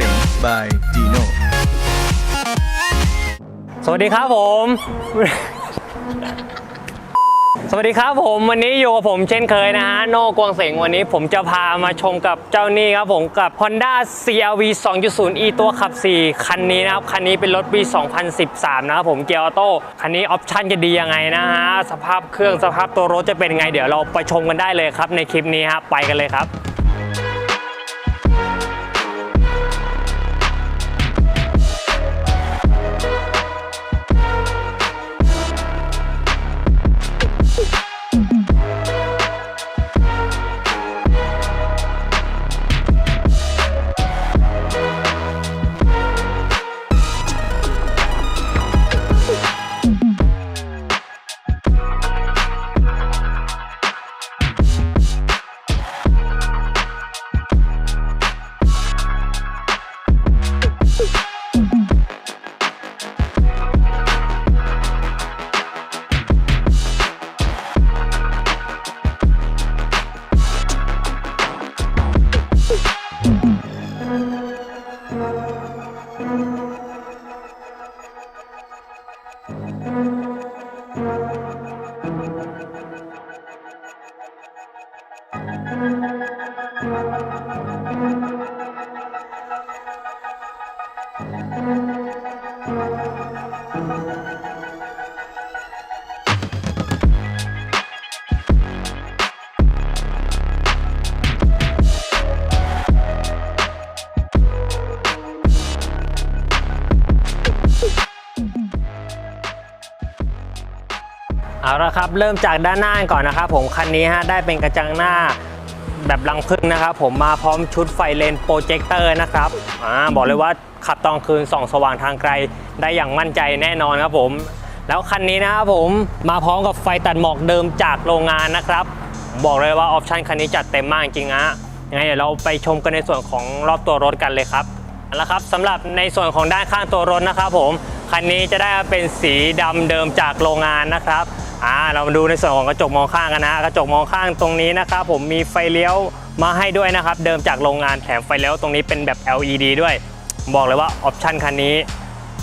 สง by Dino สวัสดีครับผม สวัสดีครับผมวันนี้อยู่กับผมเช่นเคยนะฮะโน่กวางเสงวันนี้ผมจะพามาชมกับเจ้านี่ครับผมกับ Honda CRV 2.0 e ตัวขับ 4 คันนี้นะครับ คันนี้เป็นรถปี 2013 นะครับผมเกียร์ออโต้คันนี้ออปชั่นจะดียังไงนะฮะ สภาพเครื่องสภาพตัวรถจะเป็นไง เดี๋ยวเราไปชมกันได้เลยครับในคลิปนี้ครับไปกันเลยครับ เอาละครับ เริ่มจากด้านหน้าก่อนนะครับผมคันนี้ฮะได้เป็นกระจังหน้า แบบรังพึ่งนะครับ ผมมาพร้อมชุดไฟเลนโปรเจคเตอร์นะครับอ่าบอกเลยว่าขับตอนคืนส่องสว่างทางไกลได้อย่างมั่นใจแน่นอนครับผม แล้วคันนี้นะครับผมมาพร้อมกับไฟตัดหมอกเดิมจากโรงงานนะครับ บอกเลยว่าออปชันคันนี้จัดเต็มมากจริงๆนะยังไงเดี๋ยวเราไปชมกันในส่วนของรอบตัวรถกันเลยครับเอาละครับสำหรับในส่วนของด้านข้างตัวรถนะครับผมคันนี้จะได้เป็นสีดำเดิมจากโรงงานนะครับ อ่าเรามาดูในส่วนของกระจกมองข้างกันนะกระจกมองข้างตรงนี้นะครับผมมีไฟเลี้ยวมาให้ด้วยนะครับ เดิมจากโรงงานแถมไฟเลี้ยวตรงนี้เป็นแบบ LED ด้วย บอกเลยว่าออปชันคันนี้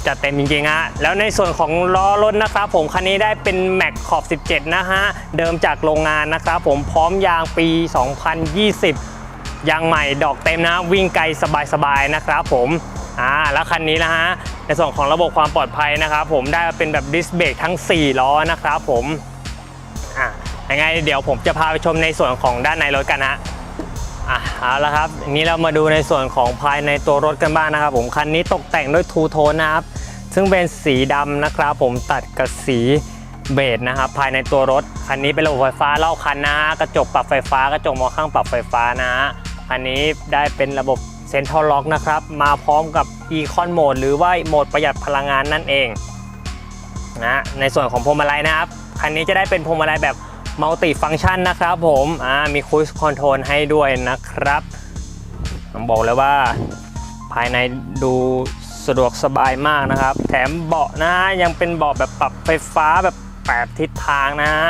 จัดเต็มจริงๆฮะแล้วในส่วนของล้อรถนะครับผมคันนี้ได้เป็นแม็กขอบ 17 นะฮะ เดิมจากโรงงานนะครับผมพร้อมยางปี 2020 ยางใหม่ดอกเต็มนะ วิ่งไกลสบายๆนะครับผม อ่าแล้วคันนี้นะฮะในส่วนของระบบความปลอดภัยนะครับ ผมได้เป็นแบบดิสเบรกทั้ง 4 ล้อนะครับผมอ่ายังไงเดี๋ยวผมจะพาไปชมในส่วนของด้านในรถกันนะอะเอาละครับอันนี้เรามาดูในส่วนของภายในตัวรถกันบ้างนะครับ ผมคันนี้ตกแต่งด้วยทูโทนนะครับ ซึ่งเป็นสีดำนะครับ ผมตัดกับสีเบจนะครับภายในตัวรถคันนี้เป็นระบบไฟฟ้ารอบคันนะฮะกระจกปรับไฟฟ้ากระจกมองข้างปรับไฟฟ้านะฮะคันนี้ได้เป็นระบบ เซ็นทรัลล็อกนะครับ มาพร้อมกับ Econ Mode หรือว่าโหมดประหยัดพลังงานนั่นเองนะในส่วนของพวงมาลัยนะครับ คันนี้จะได้เป็นพวงมาลัยแบบมัลติฟัง c t ชันนะครับผมมีคุ i คอนโทรลให้ด้วยนะครับผมบอกเลยว่าภายในดูสะดวกสบายมากนะครับ แถมเบาะนะฮะยังเป็นเบาะแบบปรับไฟฟ้าแบบแปดทิศทางนะฮะ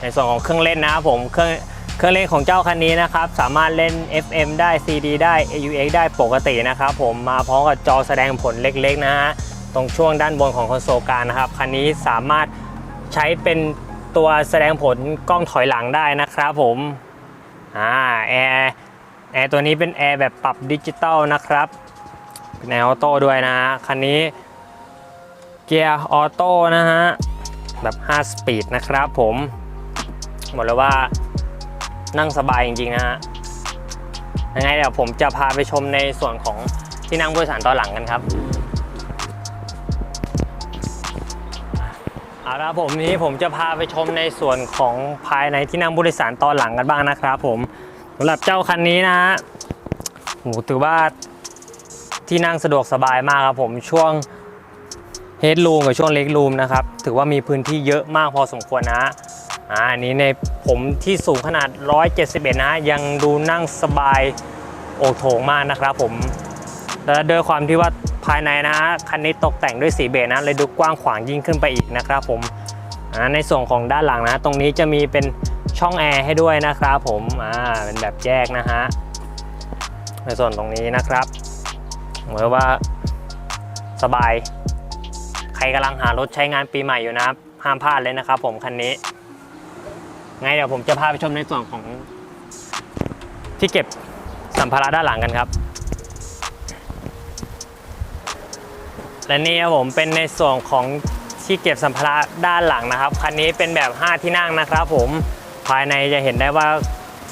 ในส่วนของเครื่องเล่นนะครับผมเครื่อง เครื่องเล่นของเจ้าคันนี้นะครับ สามารถเล่น FM ได้ CD ได้ AUX ได้ปกตินะครับผมมาพร้อมกับจอแสดงผลเล็กๆนะฮะตรงช่วงด้านบนของคอนโซลกลางนะครับคันนี้สามารถใช้เป็นตัวแสดงผลกล้องถอยหลังได้นะครับผมอ่าแอร์แอร์ตัวนี้เป็นแอร์แบบปรับดิจิตอลนะครับเป็นแอร์ออโต้ด้วยนะฮะคันนี้เกียร์ออโต้นะฮะแบบ 5 สปีดนะครับผมบอกเลยว่า นั่งสบายจริงๆนะฮะยังไงเดี๋ยวผมจะพาไปชมในส่วนของที่นั่งผู้โดยสารตอนหลังกันครับเอาละผมนี้ผมจะพาไปชมในส่วนของภายในที่นั่งผู้โดยสารตอนหลังกันบ้างนะครับ ผมสำหรับเจ้าคันนี้นะฮะโหถือว่าที่นั่งสะดวกสบายมากครับผมช่วงเฮดรูมกับช่วงเล็กรูมนะครับถือว่ามีพื้นที่เยอะมากพอสมควรนะฮะ อ่าอันนี้ในผมที่สูงขนาด 171นะฮะยังดูนั่งสบายโอโถงมากนะครับผมและด้วยความที่ว่าภายในนะฮะคันนี้ตกแต่งด้วยสีเบจนะเลยดูกว้างขวางยิ่งขึ้นไปอีกนะครับผมอ่าในส่วนของด้านหลังนะ ตรงนี้จะมีเป็นช่องแอร์ให้ด้วยนะครับผมอ่าเป็นแบบแยกนะฮะในส่วนตรงนี้นะครับเหมือนว่าสบาย ใครกำลังหารถใช้งานปีใหม่อยู่นะห้ามพลาดเลยนะครับผมคันนี้ ไงเดี๋ยวผมจะพาไปชมในส่วนของที่เก็บสัมภาระด้านหลังกันครับ และนี่ครับผมเป็นในส่วนของที่เก็บสัมภาระด้านหลังนะครับ คันนี้เป็นแบบ 5 ที่นั่งนะครับ ผมภายในจะเห็นได้ว่า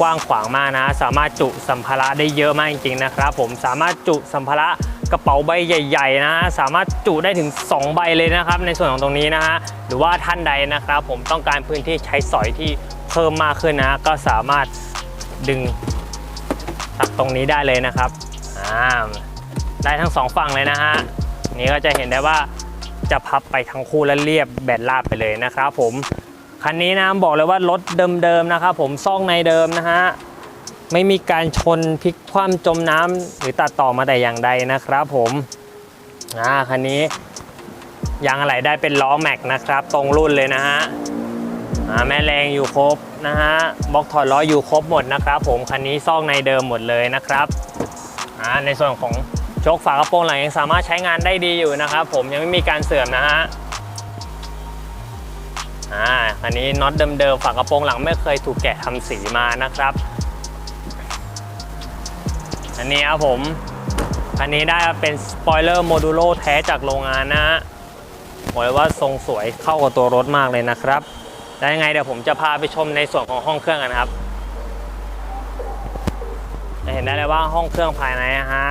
กว้างขวางมากนะ สามารถจุสัมภาระได้เยอะมากจริงๆนะครับ ผมสามารถจุสัมภาระกระเป๋าใบใหญ่ๆนะสามารถจุได้ถึง 2 ใบเลยนะครับ ในส่วนของตรงนี้นะฮะหรือว่าท่านใดนะครับ ผมต้องการพื้นที่ใช้สอยที่ พิ่มมากขึ้นนะ ก็สามารถดึงตักตรงนี้ได้เลยนะครับอ่าได้ทั้งสองฝั่งเลยนะฮะนี่ก็จะเห็นได้ว่าจะพับไปทั้งคู่และเรียบแบนราบไปเลยนะครับผมคันนี้นะบอกเลยว่ารถเดิมๆนะครับผมซ่องในเดิมนะฮะไม่มีการชนพลิกคว่ำจมน้ำหรือตัดต่อมาแต่อย่างใดนะครับผมอ่าคันนี้ยางอะไรได้เป็นล้อแม็กนะครับ ตรงรุ่นเลยนะฮะอ่าแม่แรงอยู่ครบ นะฮะบล็อกถอดล้ออยู่ครบหมดนะครับผมคันนี้ซ่องในเดิมหมดเลยนะครับในส่วนของโชคฝากระโปรงหลังยังสามารถใช้งานได้ดีอยู่นะครับผมยังไม่มีการเสื่อมนะฮะอ่าอันนี้น็อตเดิมๆฝากระโปรงหลังไม่เคยถูกแกะทำสีมานะครับ อันนี้ครับผมอันนี้ได้เป็นสปอยเลอร์โมดูโลแท้จากโรงงานนะฮะบอกเลยว่าทรงสวยเข้ากับตัวรถมากเลยนะครับ แล้วยังไงเดี๋ยวผมจะพาไปชมในส่วนของห้องเครื่องกันครับจะเห็นได้เลยว่าห้องเครื่องภายในนะฮะ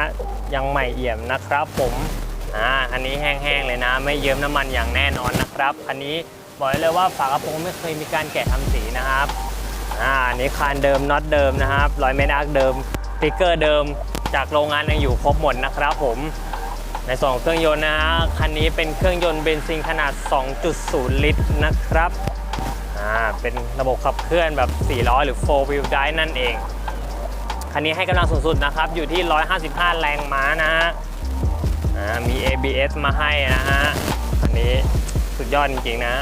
ยังใหม่เอี่ยมนะครับ ผมอ่าคันนี้แห้งๆเลยนะ ไม่เยิ้มน้ำมันอย่างแน่นอนนะครับคันนี้บอกได้เลยว่าฝากระโปรงไม่เคยมีการแกะทำสีนะครับอ่าอันนี้คานเดิมน็อตเดิมนะครับรอยเมนอาร์คเดิมสติกเกอร์เดิมจากโรงงานยังอยู่ครบหมดนะครับผมในส่วนของเครื่องยนต์นะฮะคันนี้เป็นเครื่องยนต์เบนซินขนาด 2.0 ลิตรนะครับ เป็นระบบขับเคลื่อนแบบ 4 ล้อหรือ 4 wheel drive นั่นเอง คันนี้ให้กำลังสูงสุดนะครับ อยู่ที่ 155 แรงม้านะฮะมี ABS มาให้นะฮะ คันนี้สุดยอดจริงๆนะ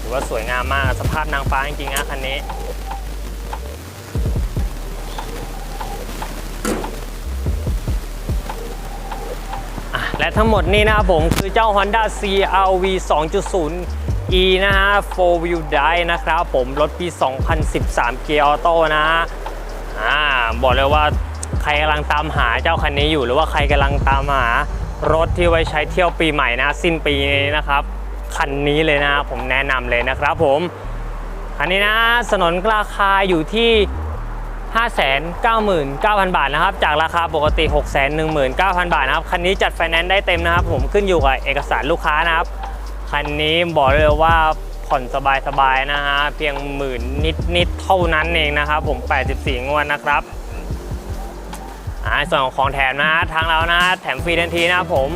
ถือว่าสวยงามมากสภาพนางฟ้าจริงๆนะคันนี้และทั้งหมดนี้นะครับผมคือเจ้า Honda CRV 2.0 E นะฮะ4 wheel drive นะครับผมรถปี 2013 เกียร์ออโต้นะฮะอ่าบอกเลยว่าใครกำลังตามหาเจ้าคันนี้อยู่หรือว่าใครกำลังตามหารถที่ไว้ใช้เที่ยวปีใหม่นะ สิ้นปีนี้นะครับคันนี้เลยนะผมแนะนำเลยนะครับผมคันนี้นะสนนราคาอยู่ที่ 599,000 บาทนะครับ จากราคาปกติ 619,000 บาทนะครับ คันนี้จัดไฟแนนซ์ได้เต็มนะครับ ผมขึ้นอยู่กับเอกสารลูกค้านะครับ คันนี้บอกเลยว่าผ่อนสบายๆนะฮะ เพียงหมื่นนิดๆเท่านั้นเองนะครับ ผม 84 งวดนะครับอ่าส่วนของของแถมนะทางเรานะแถมฟรีทันทีนะครับผม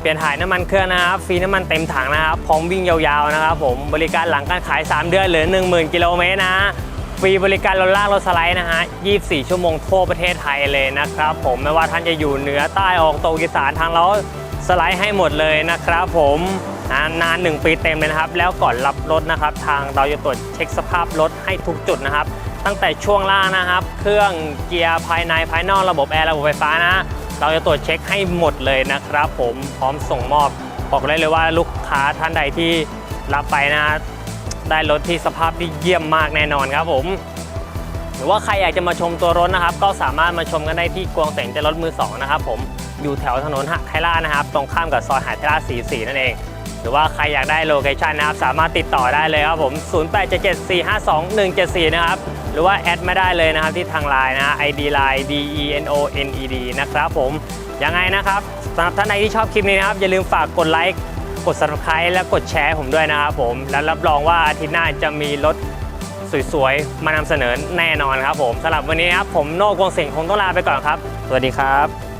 เปลี่ยนถ่ายน้ำมันเครื่องนะครับฟรีน้ำมันเต็มถังนะครับพร้อมวิ่งยาวๆนะครับผมบริการหลังการขาย 3 เดือนเหลือ 10,000 กิโลเมตรนะฮะฟรีบริการรถลากรถสไลด์นะฮะ 24 ชั่วโมงทั่วประเทศไทยเลยนะครับผมไม่ว่าท่านจะอยู่เหนือใต้ออกตกอีสานทางเราสไลด์ให้หมดเลยนะครับผม อ่านาน1ปีเต็มเลยนะครับ แล้วก่อนรับรถนะครับ ทางเราจะตรวจเช็คสภาพรถให้ทุกจุดนะครับ ตั้งแต่ช่วงล่างนะครับ เครื่องเกียร์ภายในภายนอกระบบแอร์ระบบไฟฟ้านะ เราจะตรวจเช็คให้หมดเลยนะครับ ผมพร้อมส่งมอบบอกได้เลยว่าลูกค้าท่านใดที่รับไปนะ ได้รถที่สภาพที่เยี่ยมมากแน่นอนครับผมหรือว่าใครอยากจะมาชมตัวรถนะครับ ก็สามารถมาชมกันได้ที่กวงเสงเจรถมือสองนะครับผมอยู่แถวถนนหักไคล่านะครับ ตรงข้ามกับซอยหาดไคล่า44นั่นเอง รือว่าใครอยากได้โลเคชันนะครับ สามารถติดต่อได้เลยครับผม 0877452174 นะครับ หรือว่าแอดไม่ได้เลยนะครับที่ทางไลน์นะ ID line D E N O N E D นะครับผม ยังไงนะครับสำหรับท่านใดที่ชอบคลิปนี้นะครับ อย่าลืมฝากกดไลค์ กด subscribe และกดแชร์ผมด้วยนะครับผม แล้วรับรองว่าอาทิตย์หน้าจะมีรถสวยๆ มานำเสนอแน่นอนครับผมสำหรับวันนี้ครับผมโน่กวงเสียงคงต้องลาไปก่อนครับ สวัสดีครับ